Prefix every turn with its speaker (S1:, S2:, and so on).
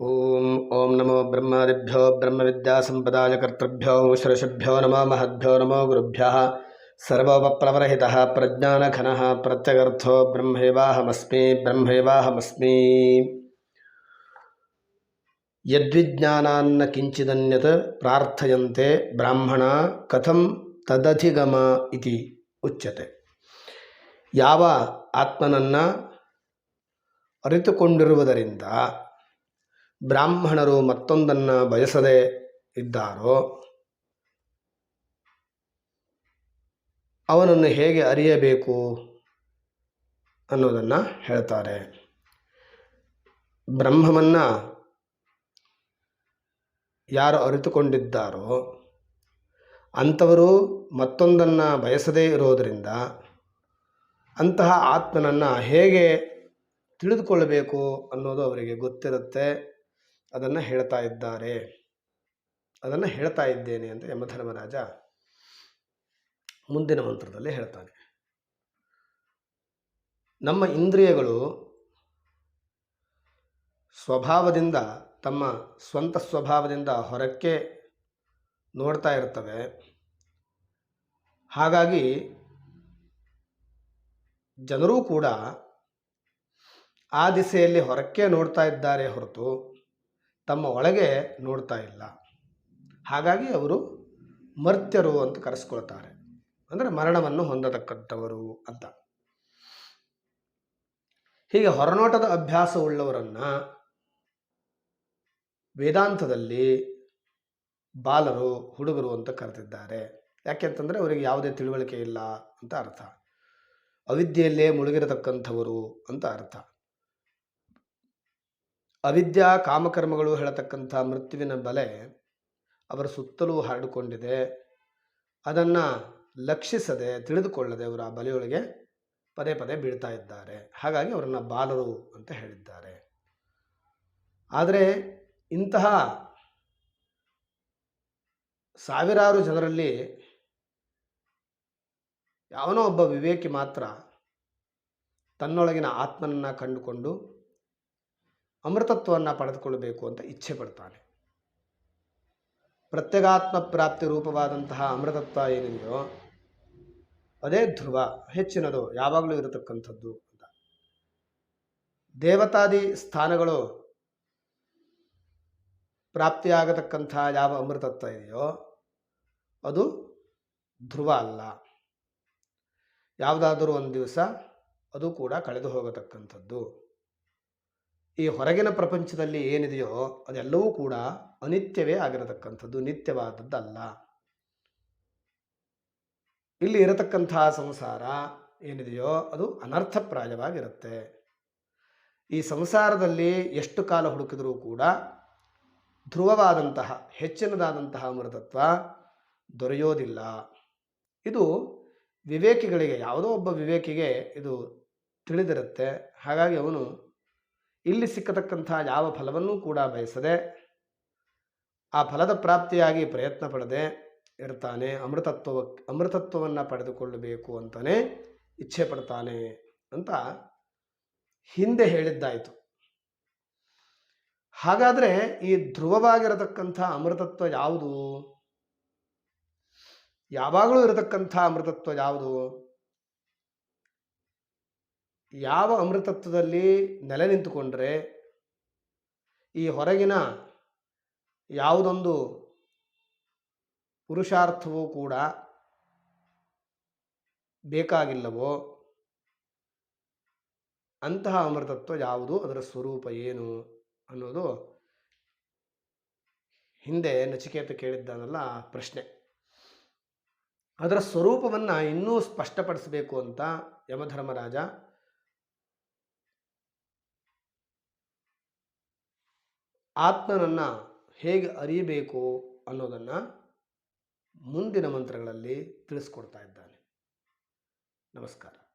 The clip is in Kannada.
S1: ಓಂ ಓಂ ನಮೋ ಬ್ರಹ್ಮಾದಿಭ್ಯೋ ಬ್ರಹ್ಮವಿದ್ಯಾಸಂಪದಾಯ ಕರ್ತೃಭ್ಯೋ ಶ್ರಷಭ್ಯೋ ನಮೋ ಮಹದ್ಭ್ಯೋ ನಮೋ ಗುರುಭ್ಯಃ ಸರ್ವೋಪಪ್ಲವರಹಿತಃ ಪ್ರಜ್ಞಾನಘನ ಪ್ರತ್ಯಗರ್ಥೋ ಬ್ರಹ್ಮೈವಾಹಮಸ್ಮಿ ಬ್ರಹ್ಮೈವಾಹಮಸ್ಮಿ ಯದ್ವಿಜ್ಞಾನಾನ್ನ ಕಿಂಚಿದನ್ಯತ್ ಪ್ರಾರ್ಥಯಂತೆ ಬ್ರಾಹ್ಮಣ ಕಥಂ ತದಧಿಗಮ ಇತಿ ಉಚ್ಯತೆ ಯಾವ ಆತ್ಮನನ್ನು ಅರಿತುಕೊಂಡಿರುವುದರಿಂದ ಬ್ರಾಹ್ಮಣರು ಮತ್ತೊಂದನ್ನು ಬಯಸದೇ ಇದ್ದಾರೋ? ಅವನನ್ನು ಹೇಗೆ ಅರಿಯಬೇಕು ಅನ್ನೋದನ್ನು ಹೇಳ್ತಾರೆ. ಬ್ರಹ್ಮವನ್ನು ಯಾರು ಅರಿತುಕೊಂಡಿದ್ದಾರೋ, ಅಂಥವರು ಮತ್ತೊಂದನ್ನು ಬಯಸದೇ ಇರೋದರಿಂದ ಅಂತಹ ಆತ್ಮನನ್ನು ಹೇಗೆ ತಿಳಿದುಕೊಳ್ಳಬೇಕು ಅನ್ನೋದು ಅವರಿಗೆ ಗೊತ್ತಿರುತ್ತೆ. ಅದನ್ನು ಹೇಳ್ತಾ ಇದ್ದಾರೆ. ಅದನ್ನು ಹೇಳ್ತಾ ಇದ್ದೇನೆ ಅಂತ ಯಮಧರ್ಮರಾಜ ಮುಂದಿನ ಮಂತ್ರದಲ್ಲಿ ಹೇಳ್ತಾನೆ. ನಮ್ಮ ಇಂದ್ರಿಯಗಳು ಸ್ವಭಾವದಿಂದ ತಮ್ಮ ಸ್ವಂತ ಸ್ವಭಾವದಿಂದ ಹೊರಕ್ಕೆ ನೋಡ್ತಾ ಇರ್ತವೆ. ಹಾಗಾಗಿ ಜನರೂ ಕೂಡ ಆ ದಿಸೆಯಲ್ಲಿ ಹೊರಕ್ಕೆ ನೋಡ್ತಾ ಇದ್ದಾರೆ ಹೊರತು ತಮ್ಮ ಒಳಗೆ ನೋಡ್ತಾ ಇಲ್ಲ. ಹಾಗಾಗಿ ಅವರು ಮರ್ತ್ಯರು ಅಂತ ಕರೆಸ್ಕೊಳ್ತಾರೆ. ಅಂದರೆ ಮರಣವನ್ನು ಹೊಂದತಕ್ಕಂಥವರು ಅಂತ. ಹೀಗೆ ಹೊರನೋಟದ ಅಭ್ಯಾಸವುಳ್ಳವರನ್ನು ವೇದಾಂತದಲ್ಲಿ ಬಾಲರು, ಹುಡುಗರು ಅಂತ ಕರೆದಿದ್ದಾರೆ. ಯಾಕೆಂತಂದರೆ ಅವರಿಗೆ ಯಾವುದೇ ತಿಳುವಳಿಕೆ ಇಲ್ಲ ಅಂತ ಅರ್ಥ. ಅವಿದ್ಯೆಯಲ್ಲೇ ಮುಳುಗಿರತಕ್ಕಂಥವರು ಅಂತ ಅರ್ಥ. ಅವಿದ್ಯಾ ಕಾಮಕರ್ಮಗಳು ಹೇಳತಕ್ಕಂಥ ಮೃತ್ಯುವಿನ ಬಲೆ ಅವರ ಸುತ್ತಲೂ ಹರಡಿಕೊಂಡಿದೆ. ಅದನ್ನು ಲಕ್ಷಿಸದೆ, ತಿಳಿದುಕೊಳ್ಳದೆ ಅವರು ಆ ಬಲೆಯೊಳಗೆ ಪದೇ ಪದೇ ಬೀಳ್ತಾ ಇದ್ದಾರೆ. ಹಾಗಾಗಿ ಅವರನ್ನು ಬಾಲರು ಅಂತ ಹೇಳಿದ್ದಾರೆ. ಆದರೆ ಇಂತಹ ಸಾವಿರಾರು ಜನರಲ್ಲಿ ಯಾವನೋ ಒಬ್ಬ ವಿವೇಕಿ ಮಾತ್ರ ತನ್ನೊಳಗಿನ ಆತ್ಮನನ್ನು ಕಂಡುಕೊಂಡು ಅಮೃತತ್ವವನ್ನು ಪಡೆದುಕೊಳ್ಳಬೇಕು ಅಂತ ಇಚ್ಛೆ ಪಡ್ತಾನೆ. ಪ್ರತ್ಯಗಾತ್ಮ ಪ್ರಾಪ್ತಿ ರೂಪವಾದಂತಹ ಅಮೃತತ್ವ ಏನಿದೆಯೋ, ಅದೇ ಧ್ರುವ ಹೆಚ್ಚಿನದು ಯಾವಾಗಲೂ ಇರತಕ್ಕಂಥದ್ದು ಅಂತ. ದೇವತಾದಿ ಸ್ಥಾನಗಳು ಪ್ರಾಪ್ತಿಯಾಗತಕ್ಕಂಥ ಯಾವ ಅಮೃತತ್ವ ಇದೆಯೋ, ಅದು ಧ್ರುವ ಅಲ್ಲ. ಯಾವುದಾದರೂ ಒಂದು ದಿವಸ ಅದು ಕೂಡ ಕಳೆದು ಹೋಗತಕ್ಕಂಥದ್ದು. ಈ ಹೊರಗಿನ ಪ್ರಪಂಚದಲ್ಲಿ ಏನಿದೆಯೋ ಅದೆಲ್ಲವೂ ಕೂಡ ಅನಿತ್ಯವೇ ಆಗಿರತಕ್ಕಂಥದ್ದು, ನಿತ್ಯವಾದದ್ದಲ್ಲ. ಇಲ್ಲಿ ಇರತಕ್ಕಂತಹ ಸಂಸಾರ ಏನಿದೆಯೋ ಅದು ಅನರ್ಥಪ್ರಾಯವಾಗಿರುತ್ತೆ. ಈ ಸಂಸಾರದಲ್ಲಿ ಎಷ್ಟು ಕಾಲ ಹುಡುಕಿದರೂ ಕೂಡ ಧ್ರುವವಾದಂತಹ, ಹೆಚ್ಚಿನದಾದಂತಹ ಅಮೃತತ್ವ ದೊರೆಯೋದಿಲ್ಲ. ಇದು ವಿವೇಕಿಗಳಿಗೆ, ಯಾವುದೋ ಒಬ್ಬ ವಿವೇಕಿಗೆ ಇದು ತಿಳಿದಿರುತ್ತೆ. ಹಾಗಾಗಿ ಅವನು ಇಲ್ಲಿ ಸಿಕ್ಕತಕ್ಕಂಥ ಯಾವ ಫಲವನ್ನೂ ಕೂಡ ಬಯಸದೆ ಆ ಫಲದ ಪ್ರಾಪ್ತಿಯಾಗಿ ಪ್ರಯತ್ನ ಪಡದೆ ಇರ್ತಾನೆ ಅಮೃತತ್ವ ಅಮೃತತ್ವವನ್ನು ಪಡೆದುಕೊಳ್ಳಬೇಕು ಅಂತಲೇ ಇಚ್ಛೆ ಪಡ್ತಾನೆ ಅಂತ ಹಿಂದೆ ಹೇಳಿದ್ದಾಯಿತು. ಹಾಗಾದರೆ ಈ ಧ್ರುವವಾಗಿರತಕ್ಕಂಥ ಅಮೃತತ್ವ ಯಾವುದು? ಯಾವಾಗಲೂ ಇರತಕ್ಕಂಥ ಅಮೃತತ್ವ ಯಾವುದು? ಯಾವ ಅಮೃತತ್ವದಲ್ಲಿ ನೆಲೆ ನಿಂತುಕೊಂಡ್ರೆ ಈ ಹೊರಗಿನ ಯಾವುದೊಂದು ಪುರುಷಾರ್ಥವೂ ಕೂಡ ಬೇಕಾಗಿಲ್ಲವೋ, ಅಂತಹ ಅಮೃತತ್ವ ಯಾವುದು? ಅದರ ಸ್ವರೂಪ ಏನು? ಅನ್ನೋದು ಹಿಂದೆ ನಚಿಕೇತ ಕೇಳಿದ್ದಾನಲ್ಲ ಪ್ರಶ್ನೆ. ಅದರ ಸ್ವರೂಪವನ್ನು ಇನ್ನೂ ಸ್ಪಷ್ಟಪಡಿಸಬೇಕು ಅಂತ ಯಮಧರ್ಮರಾಜ ಆತ್ಮನನ್ನು ಹೇಗೆ ಅರಿಯಬೇಕು ಅನ್ನೋದನ್ನು ಮುಂದಿನ ಮಂತ್ರಗಳಲ್ಲಿ ತಿಳಿಸ್ಕೊಡ್ತಾ ಇದ್ದಾನೆ. ನಮಸ್ಕಾರ.